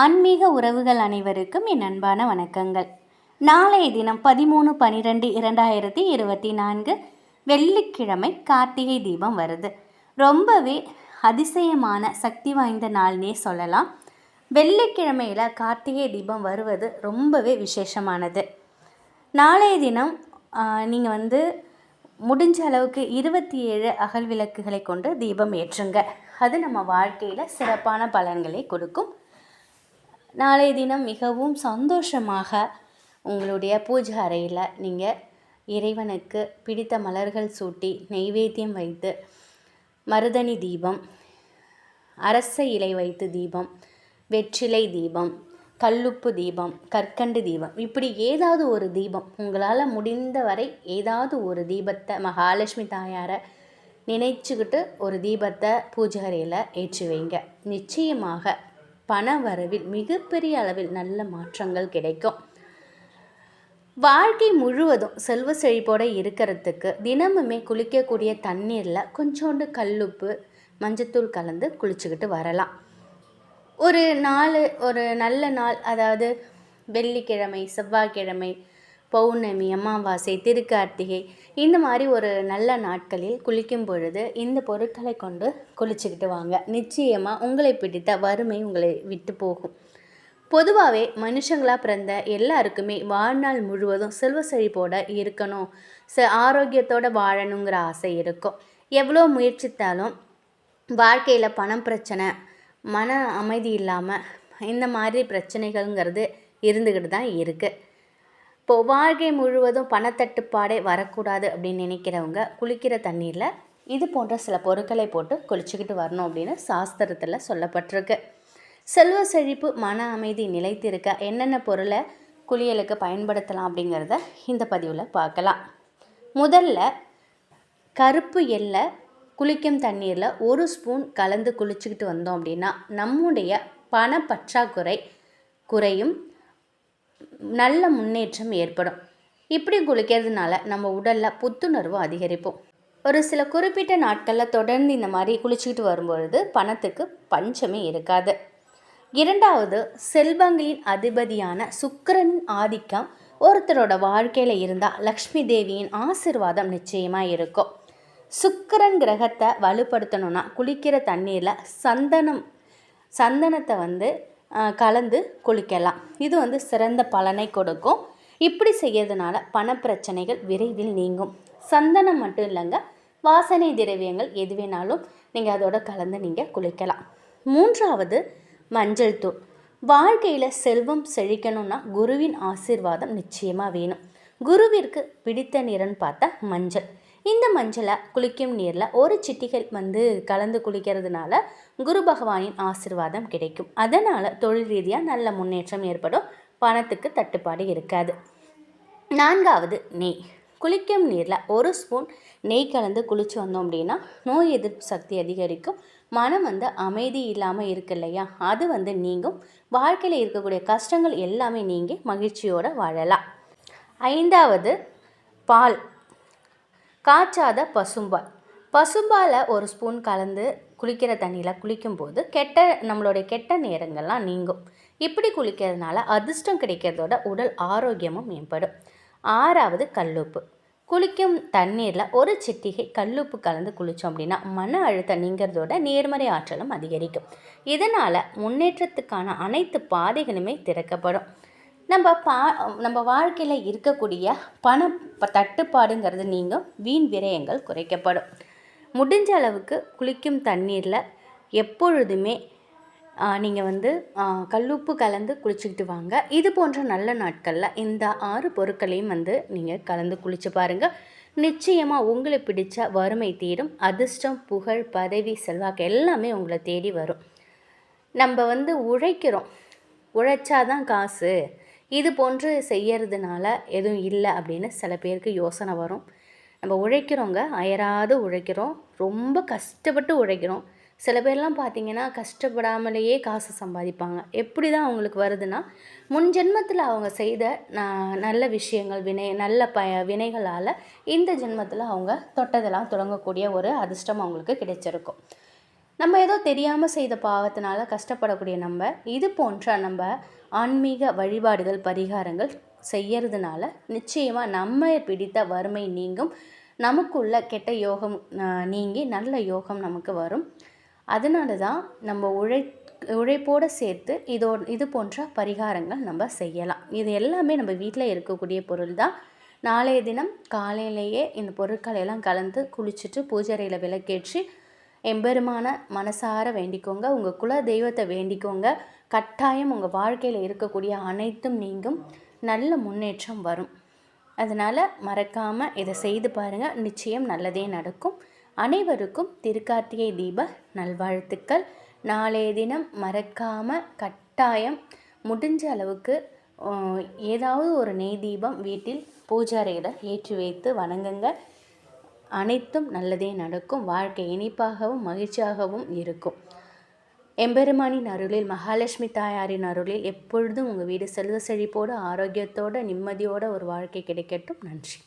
ஆன்மீக உறவுகள் அனைவருக்கும் என் அன்பான வணக்கங்கள். நாளைய தினம் பதிமூணு பனிரெண்டு இரண்டாயிரத்தி இருபத்தி நான்கு வெள்ளிக்கிழமை கார்த்திகை தீபம் வருது. ரொம்பவே அதிசயமான சக்தி வாய்ந்த நாள்னே சொல்லலாம். வெள்ளிக்கிழமையில் கார்த்திகை தீபம் வருவது ரொம்பவே விசேஷமானது. நாளைய தினம் நீங்கள் வந்து முடிஞ்ச அளவுக்கு இருபத்தி ஏழு அகல் விளக்குகளை கொண்டு தீபம் ஏற்றுங்க. அது நம்ம வாழ்க்கையில் சிறப்பான பலன்களை கொடுக்கும். நாளைய தினம் மிகவும் சந்தோஷமாக உங்களுடைய பூஜை அறையில் நீங்கள் இறைவனுக்கு பிடித்த மலர்கள் சூட்டி நெய்வேத்தியம் வைத்து மருதணி தீபம் அரச இலை வைத்து தீபம் வெற்றிலை தீபம் கல்லுப்பு தீபம் கற்கண்டு தீபம் இப்படி ஏதாவது ஒரு தீபம் உங்களால் முடிந்த வரை ஏதாவது ஒரு தீபத்தை மகாலட்சுமி தாயாரை நினைச்சுக்கிட்டு ஒரு தீபத்தை பூஜை அறையில் ஏற்றி வைங்க. நிச்சயமாக பண வரவில் மிகப்பெரிய அளவில் நல்ல மாற்றங்கள் கிடைக்கும். வாழ்க்கை முழுவதும் செல்வ செழிப்போடு இருக்கிறதுக்கு தினமுமே குளிக்கக்கூடிய தண்ணீரில் கொஞ்சோண்டு கல்லுப்பு மஞ்சத்தூள் கலந்து குளிச்சுக்கிட்டு வரலாம். ஒரு நாள் ஒரு நல்ல நாள் அதாவது வெள்ளிக்கிழமை செவ்வாய்க்கிழமை பௌர்ணமி அமாவாசை திருக்கார்த்திகை இந்த மாதிரி ஒரு நல்ல நாட்களில் குளிக்கும் பொழுது இந்த பொருட்களை கொண்டு குளிச்சுக்கிட்டு வாங்க. நிச்சயமாக உங்களை பிடித்த வறுமை உங்களை விட்டு போகும். பொதுவாகவே மனுஷங்களாக பிறந்த எல்லாருக்குமே வாழ்நாள் முழுவதும் செல்வ செழிப்போடு இருக்கணும். ச ஆரோக்கியத்தோடு வாழணுங்கிற ஆசை இருக்கும். எவ்வளோ முயற்சித்தாலும் வாழ்க்கையில் பணம் பிரச்சனை மன அமைதி இல்லாமல் இந்த மாதிரி பிரச்சனைகள்ங்கிறது இருந்துக்கிட்டு தான் இருக்குது இப்போது வாழ்க்கை முழுவதும் பணத்தட்டுப்பாடே வரக்கூடாது அப்படின்னு நினைக்கிறவங்க குளிக்கிற தண்ணீரில் இது போன்ற சில பொருட்களை போட்டு குளிச்சுக்கிட்டு வரணும் அப்படின்னு சாஸ்திரத்தில் சொல்லப்பட்டிருக்கு. செல்வ செழிப்பு மன அமைதி நிலைத்திருக்க என்னென்ன பொருளை குளியலுக்கு பயன்படுத்தலாம் அப்படிங்கிறத இந்த பதிவில் பார்க்கலாம். முதல்ல கருப்பு எல்லை குளிக்கும் தண்ணீரில் ஒரு ஸ்பூன் கலந்து குளிச்சுக்கிட்டு வந்தோம் அப்படின்னா நம்முடைய பண பற்றாக்குறை குறையும். நல்ல முன்னேற்றம் ஏற்படும். இப்படி குளிக்கிறதுனால நம்ம உடலில் புத்துணர்வு அதிகரிப்போம். ஒரு சில குறிப்பிட்ட நாட்களில் தொடர்ந்து இந்த மாதிரி குளிச்சுக்கிட்டு வரும்பொழுது பணத்துக்கு பஞ்சமே இருக்காது. இரண்டாவது செல்வங்களின் அதிபதியான சுக்கரன் ஆதிக்கம் ஒருத்தரோட வாழ்க்கையில் இருந்தால் லக்ஷ்மி தேவியின் ஆசிர்வாதம் நிச்சயமாக இருக்கும். சுக்கரன் கிரகத்தை வலுப்படுத்தணும்னா குளிக்கிற தண்ணீரில் சந்தனம் சந்தனத்தை வந்து கலந்து குளிக்கலாம். இது வந்து சிறந்த பலனை கொடுக்கும். இப்படி செய்யறதுனால பணப்பிரச்சனைகள் விரைவில் நீங்கும். சந்தனம் மட்டும் இல்லைங்க வாசனை திரவியங்கள் எது வேணாலும் நீங்கள் அதோட கலந்து நீங்கள் குளிக்கலாம். மூன்றாவது மஞ்சள் தூள். வாழ்க்கையில் செல்வம் செழிக்கணும்னா குருவின் ஆசீர்வாதம் நிச்சயமாக வேணும். குருவிற்கு பிடித்த நிறன் பார்த்தா மஞ்சள். இந்த மஞ்சளை குளிக்கும் நீரில் ஒரு சிட்டிகள் வந்து கலந்து குளிக்கிறதுனால குரு பகவானின் ஆசிர்வாதம் கிடைக்கும். அதனால் தொழில் ரீதியாக நல்ல முன்னேற்றம் ஏற்படும். பணத்துக்கு தட்டுப்பாடு இருக்காது. நான்காவது நெய். குளிக்கும் நீரில் ஒரு ஸ்பூன் நெய் கலந்து குளித்து வந்தோம் அப்படின்னா நோய் எதிர்ப்பு சக்தி அதிகரிக்கும். மனம் வந்து அமைதி இல்லாமல் இருக்கு இல்லையா? அது வந்து நீங்கும். வாழ்க்கையில் இருக்கக்கூடிய கஷ்டங்கள் எல்லாமே நீங்கி மகிழ்ச்சியோடு வாழலாம். ஐந்தாவது பால். காய்ச்சாத பசும்பால். பசும்பாலை ஒரு ஸ்பூன் கலந்து குளிக்கிற தண்ணியில் குளிக்கும்போது கெட்ட நம்மளுடைய கெட்ட நேரங்கள்லாம் நீங்கும். இப்படி குளிக்கிறதுனால அதிர்ஷ்டம் கிடைக்கிறதோட உடல் ஆரோக்கியமும் மேம்படும். ஆறாவது கல்லுப்பு. குளிக்கும் தண்ணீரில் ஒரு சிட்டிகை கல்லுப்பு கலந்து குளித்தோம் அப்படின்னா மன அழுத்தம் நீங்கிறதோட நேர்மறை ஆற்றலும் அதிகரிக்கும். இதனால் முன்னேற்றத்துக்கான அனைத்து பாதைகளுமே திறக்கப்படும். நம்ம பா நம்ம வாழ்க்கையில் இருக்கக்கூடிய பண தட்டுப்பாடுங்கிறது நீங்கள் வீண் விரயங்கள் குறைக்கப்படும். முடிஞ்ச அளவுக்கு குளிக்கும் தண்ணீரில் எப்பொழுதுமே நீங்கள் வந்து கல்லுப்பு கலந்து குளிச்சுக்கிட்டு வாங்க. இது போன்ற நல்ல நாட்களில் இந்த ஆறு பொருட்களையும் வந்து நீங்கள் கலந்து குளித்து பாருங்கள் நிச்சயமாக உங்களை பிடிச்ச வறுமை தீரும் அதிர்ஷ்டம் புகழ் பதவி செல்வாக்கு எல்லாமே உங்களை தேடி வரும். நம்ம வந்து உழைக்கிறோம். உழைச்சாதான் காசு. இது போன்று செய்யறதுனால எதுவும் இல்லை அப்படின்னு சில பேருக்கு யோசனை வரும். நம்ம உழைக்கிறோங்க அயராது உழைக்கிறோம் ரொம்ப கஷ்டப்பட்டு உழைக்கிறோம். சில பேர்லாம் பார்த்திங்கன்னா கஷ்டப்படாமலேயே காசு சம்பாதிப்பாங்க. எப்படி தான் அவங்களுக்கு வருதுன்னா முன் ஜென்மத்தில் அவங்க செய்த நல்ல விஷயங்கள் வினை நல்ல ப வினைகளால் இந்த ஜென்மத்தில் அவங்க தொட்டதெல்லாம் தொடங்கக்கூடிய ஒரு அதிர்ஷ்டம் அவங்களுக்கு கிடைச்சிருக்கும். நம்ம ஏதோ தெரியாமல் செய்த பாவத்தினால கஷ்டப்படக்கூடிய நம்ம இது போன்ற நம்ம ஆன்மீக வழிபாடுகள் பரிகாரங்கள் செய்யறதுனால நிச்சயமாக நம்ம பிடித்த வறுமை நீங்கும். நமக்குள்ள கெட்ட யோகம் நீங்கி நல்ல யோகம் நமக்கு வரும். அதனால தான் நம்ம உழை உழைப்போடு சேர்த்து இதோ இது போன்ற பரிகாரங்கள் நம்ம செய்யலாம். இது எல்லாமே நம்ம வீட்டில் இருக்கக்கூடிய பொருள் தான். நாளைய தினம் காலையிலேயே இந்த பொருட்களை எல்லாம் கலந்து குளிச்சுட்டு பூஜைறையில் விளக்கேற்றி எம்பெருமான மனசார வேண்டிக்கோங்க. உங்கள் குல தெய்வத்தை வேண்டிக்கோங்க. கட்டாயம் உங்கள் வாழ்க்கையில் இருக்கக்கூடிய அனைத்தும் நீங்கும். நல்ல முன்னேற்றம் வரும். அதனால் மறக்காமல் இதை செய்து பாருங்கள் நிச்சயம் நல்லதே நடக்கும். அனைவருக்கும் திருக்கார்த்திகை தீப நல்வாழ்த்துக்கள். நாளைய தினம் மறக்காமல் கட்டாயம் முடிஞ்ச அளவுக்கு ஏதாவது ஒரு நெய் தீபம் வீட்டில் பூஜாரையில் ஏற்றி வைத்து வணங்குங்க. அனைத்தும் நல்லதே நடக்கும். வாழ்க்கை இனிப்பாகவும் மகிழ்ச்சியாகவும் இருக்கும். எம்பெருமானின் அருளில் மகாலட்சுமி தாயாரின் அருளில் எப்பொழுதும் உங்கள் வீடு செல்வ செழிப்போடு ஆரோக்கியத்தோடு நிம்மதியோட ஒரு வாழ்க்கை கிடைக்கட்டும். நன்றி.